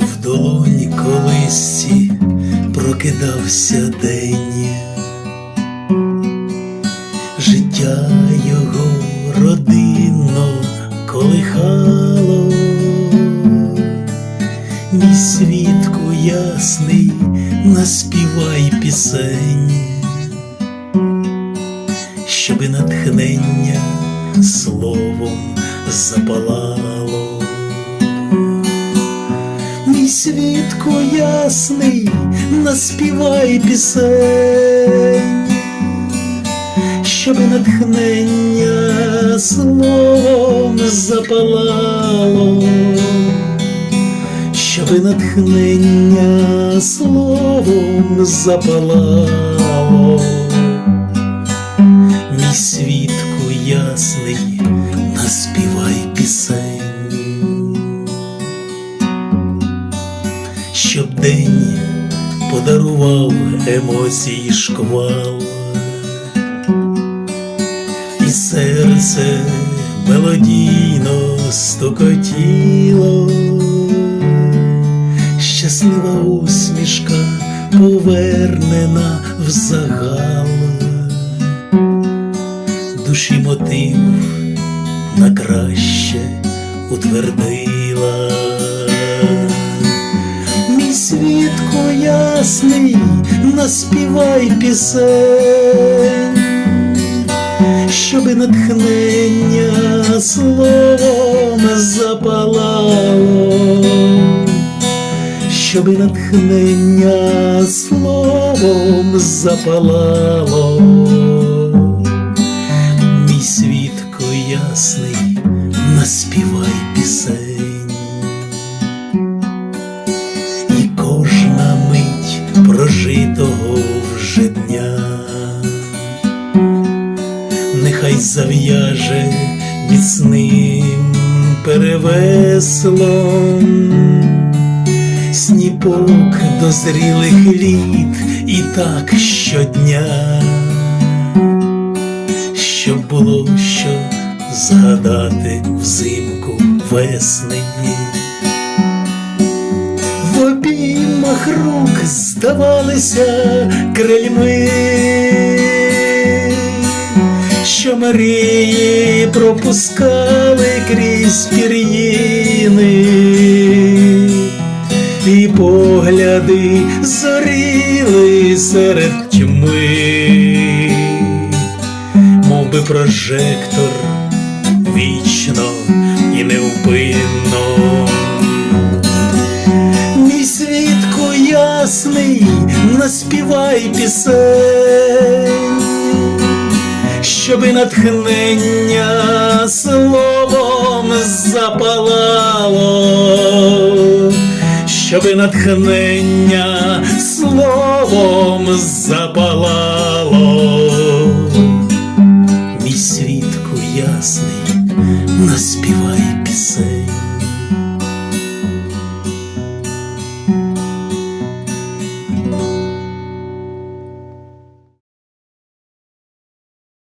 В долоні колисці прокидався день, життя його родинно колихало, мій свідку ясний, наспівай пісень, щоби натхнення словом запалало. Мій свідку ясний, наспівай пісень, щоб натхнення словом запалало, щоб натхнення словом запалало, мій свідку ясний, наспівай пісень. щоб день подарував емоцій шквал, і серце мелодійно стукотіло, щаслива усмішка повернена в загал, душі мотив на краще утвердила. Мій свідку ясний, наспівай пісень, щоби натхнення словом запалало, щоби натхнення словом запалало, ясний, наспівай пісень. і кожна мить прожитого вже дня, нехай зав'яже міцним перевеслом, сніпок дозрілих літ і так щодня, щоб було що згадати взимку весни. В обіймах рук здавалися крильми, що мрії пропускали крізь пір'їни, і погляди зоріли серед тьми, мов би прожектор вічно і невпинно. Мій свідку ясний, наспівай пісень, щоби натхнення словом запалало, щоби натхнення словом запалало.